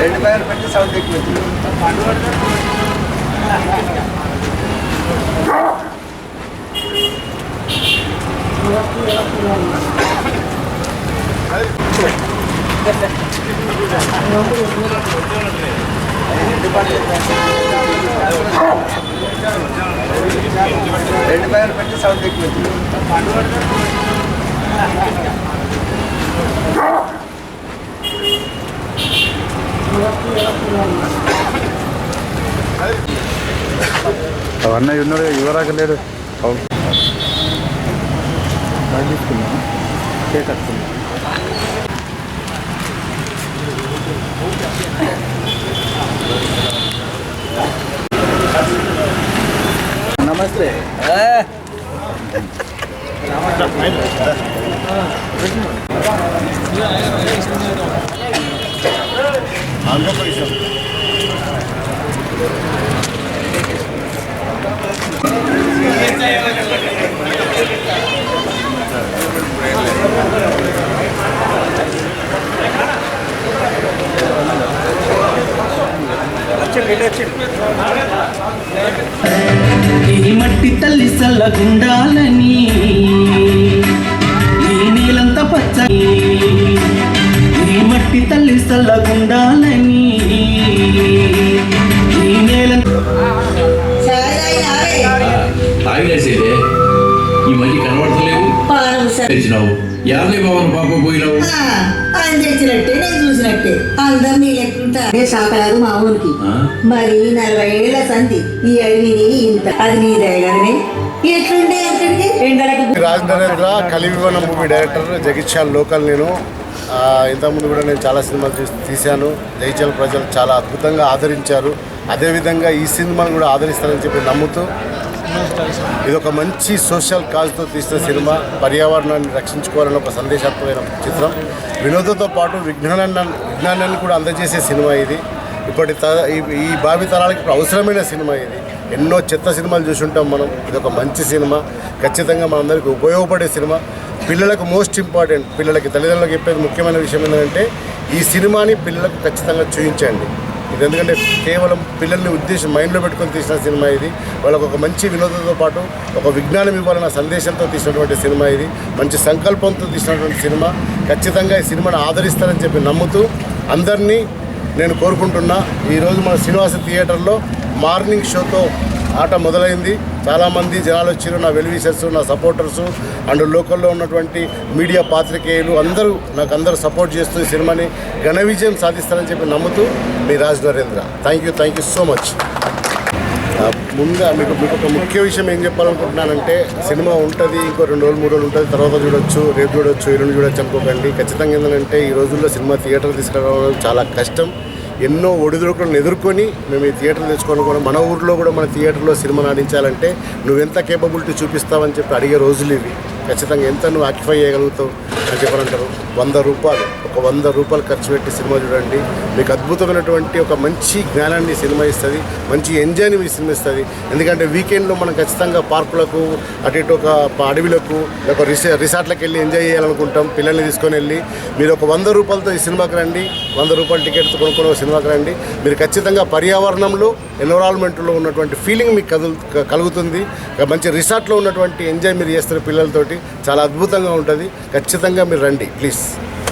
రెండు పైన పెట్టి సౌండ్ ఎక్కువ వచ్చింది. రెండు పైన పెట్టి సౌండ్ ఎక్కువ వచ్చింది. అవన్నీ ఉన్నాడు యువరాక లేడు తీసుకున్నా కేక్ 哎。打完了，完了。嗯。不行吗？你来，你来，你来。来。俺就过去。ఈ మట్టి తల్లి సల్లగుండాలని ఈ నీలంత పచ్చ ఈ మట్టి తల్లి సల్లగుండాలని ఈ నేలంత తాగిలేసేదే. ఈ మధ్య కనబడతలేవు. తెచ్చినావు. యాదయ్య భవన్ పాప పోయినావు? ఆయన తెచ్చినట్టే నేను చూసినట్టే. అందరు నీ లెక్కుంటా సాకరాదు మా ఊరికి? మరి నలభై ఏళ్ళ సంధి ఈ అడవిని ఇంత అది నీ దయగలనే ఎట్లుండే అక్కడికి? ఎండలకు రాజ్ నరేంద్ర కలివివన మూవీ డైరెక్టర్ జగిత్యాల లోకల్ నేను. ఆ, ఇంతకుముందు కూడా నేను చాలా సినిమాలు తీశాను. జగిత్యాల ప్రజలు చాలా అద్భుతంగా ఆదరించారు. అదేవిధంగా ఈ సినిమాను కూడా ఆదరిస్తారని చెప్పి నమ్ముతూ ఇది ఒక మంచి సోషల్ కాజ్తో తీసిన సినిమా. పర్యావరణాన్ని రక్షించుకోవాలని ఒక సందేశాత్మకమైన చిత్రం. వినోదంతో పాటు విజ్ఞానాన్ని విజ్ఞానాన్ని కూడా అందజేసే సినిమా ఇది. ఇప్పటి ఈ- భావి తరాలకి అవసరమైన సినిమా ఇది. ఎన్నో చెత్త సినిమాలు చూసుంటాం మనం. ఇది ఒక మంచి సినిమా. ఖచ్చితంగా మనందరికీ ఉపయోగపడే సినిమా. పిల్లలకు మోస్ట్ ఇంపార్టెంట్. పిల్లలకి తల్లిదండ్రులకు చెప్పేది ముఖ్యమైన విషయం ఏంటంటే ఈ సినిమాని పిల్లలకు ఖచ్చితంగా చూపించండి ఇది ఎందుకంటే కేవలం పిల్లల్ని ఉద్దేశం మైండ్లో పెట్టుకొని తీసిన సినిమా ఇది. వాళ్ళకు ఒక మంచి వినోదంతో పాటు ఒక విజ్ఞానం ఇవ్వాలన్న సందేశంతో తీసినటువంటి సినిమా ఇది. మంచి సంకల్పంతో తీసినటువంటి సినిమా. ఖచ్చితంగా ఈ సినిమాను ఆదరిస్తారని చెప్పి నమ్ముతూ అందరినీ నేను కోరుకుంటున్నా. ఈరోజు మన శ్రీనివాస థియేటర్లో మార్నింగ్ షోతో ఆట మొదలైంది. చాలామంది జనాలు వచ్చారు నా వెల్విషర్స్ నా సపోర్టర్స్ అండ్ లోకల్లో ఉన్నటువంటి మీడియా పాత్రికేయులు అందరూ నాకు అందరూ సపోర్ట్ చేస్తూ ఈ సినిమాని ఘన విజయం సాధిస్తారని చెప్పి నమ్ముతూ మీ Raj Narendra. Thank you thank you so much ముందుగా మీకు మీకు ఒక ముఖ్య విషయం ఏం చెప్పాలనుకుంటున్నానంటే సినిమా ఉంటుంది ఇంకో రెండు రోజులు మూడు రోజులు ఉంటుంది తర్వాత చూడొచ్చు రేపు చూడొచ్చు ఎల్లుండి చూడొచ్చు అనుకోకండి. ఖచ్చితంగా ఏంటంటే ఈ రోజుల్లో సినిమా థియేటర్ తీసుకురావడం చాలా కష్టం. ఎన్నో ఒడిదుడుకులను ఎదుర్కొని మేము ఈ థియేటర్ తెచ్చుకొని కూడా మన ఊర్లో కూడా మన థియేటర్లో సినిమా నటించాలంటే నువ్వెంత కేపబిలిటీ చూపిస్తావని చెప్పి అడిగే రోజులు ఇవి. ఖచ్చితంగా ఎంత నువ్వు ఆక్యుపై చేయగలుగుతావు అని చెప్పాలంటారు వంద రూపాయలు ఒక వంద రూపాయలు ఖర్చు పెట్టి సినిమా చూడండి. మీకు అద్భుతమైనటువంటి ఒక మంచి జ్ఞానాన్ని సినిమా ఇస్తుంది మంచి ఎంజాయ్ని మీ సినిమా ఇస్తుంది. ఎందుకంటే వీకెండ్లో మనం ఖచ్చితంగా పార్కులకు అటు ఇటు ఒక అడవిలకు ఒక రిసా రిసార్ట్లకు వెళ్ళి ఎంజాయ్ చేయాలనుకుంటాం పిల్లల్ని తీసుకొని వెళ్ళి. మీరు ఒక వంద రూపాయలతో ఈ సినిమాకి రండి వంద రూపాయల టికెట్ కొనుక్కొని ఒక సినిమాకి రండి. మీరు ఖచ్చితంగా పర్యావరణంలో ఎన్విరాన్మెంట్లో ఉన్నటువంటి ఫీలింగ్ మీకు కదులు కలుగుతుంది. మంచి రిసార్ట్లో ఉన్నటువంటి ఎంజాయ్ మీరు చేస్తారు పిల్లలతోటి. చాలా అద్భుతంగా ఉంటుంది. ఖచ్చితంగా మీరు రండి ప్లీజ్.